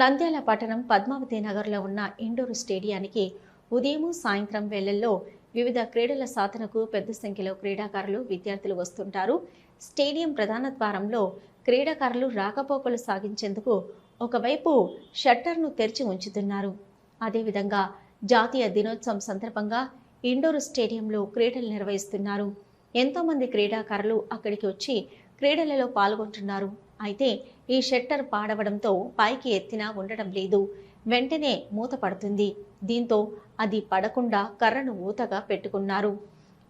నంద్యాల పట్టణం పద్మావతి నగర్లో ఉన్న ఇండోర్ స్టేడియానికి ఉదయం సాయంత్రం వేళల్లో వివిధ క్రీడల సాధనకు పెద్ద సంఖ్యలో క్రీడాకారులు విద్యార్థులు వస్తుంటారు. స్టేడియం ప్రధాన ద్వారంలో క్రీడాకారులు రాకపోకలు సాగించేందుకు ఒకవైపు షట్టర్ను తెరిచి ఉంచుతున్నారు. అదేవిధంగా జాతీయ దినోత్సవం సందర్భంగా ఇండోర్ స్టేడియంలో క్రీడలు నిర్వహిస్తున్నారు. ఎంతోమంది క్రీడాకారులు అక్కడికి వచ్చి క్రీడలలో పాల్గొంటున్నారు. అయితే ఈ షట్టర్ పాడవడంతో పైకి ఎత్తినా ఉండడం లేదు. వెంటనే మూత పడుతుంది. దీంతో అది పడకుండా కర్రను ఊతగా పెట్టుకున్నారు.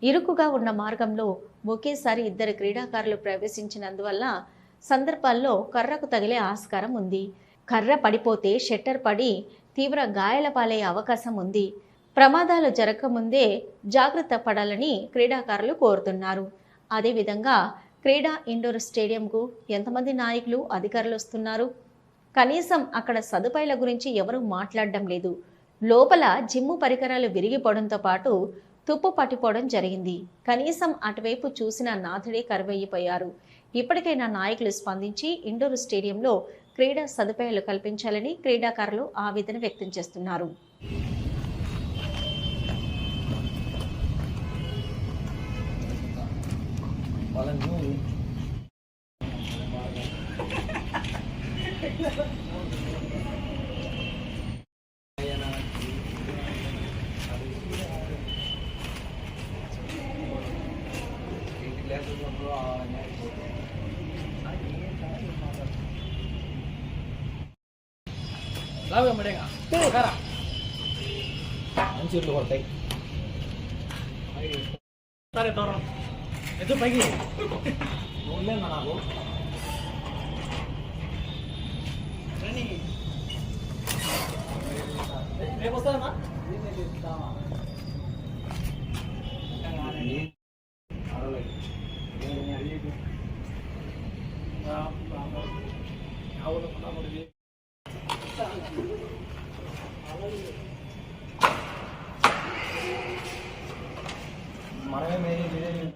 ఇరుకుగా ఉన్న మార్గంలో ఒకేసారి ఇద్దరు క్రీడాకారులు ప్రవేశించినందువల్ల సందర్భాల్లో కర్రకు తగిలే ఆస్కారం ఉంది. కర్ర పడిపోతే షట్టర్ పడి తీవ్ర గాయాల పాలయ్యే అవకాశం ఉంది. ప్రమాదాలు జరగకముందే జాగ్రత్త పడాలని క్రీడాకారులు కోరుతున్నారు. అదేవిధంగా క్రీడా ఇండోర్ స్టేడియంకు ఎంతమంది నాయకులు అధికారులు వస్తున్నారు? కనీసం అక్కడ సదుపాయాల గురించి ఎవరూ మాట్లాడడం లేదు. లోపల జిమ్ము పరికరాలు విరిగిపోవడంతో పాటు తుప్పు పట్టిపోవడం జరిగింది. కనీసం అటువైపు చూసిన నాథుడే కరువయ్యిపోయారు ఇప్పటికైనా నాయకులు స్పందించి ఇండోర్ స్టేడియంలో క్రీడా సదుపాయాలు కల్పించాలని క్రీడాకారులు ఆవేదన వ్యక్తం చేస్తున్నారు. લાવે મળેગા કરા અંચીર લો હોતે તારે તારા ఎదు పైకి. నువ్వులేనా నాకు? రేపు వస్తానమ్మా మనమే మెయిన్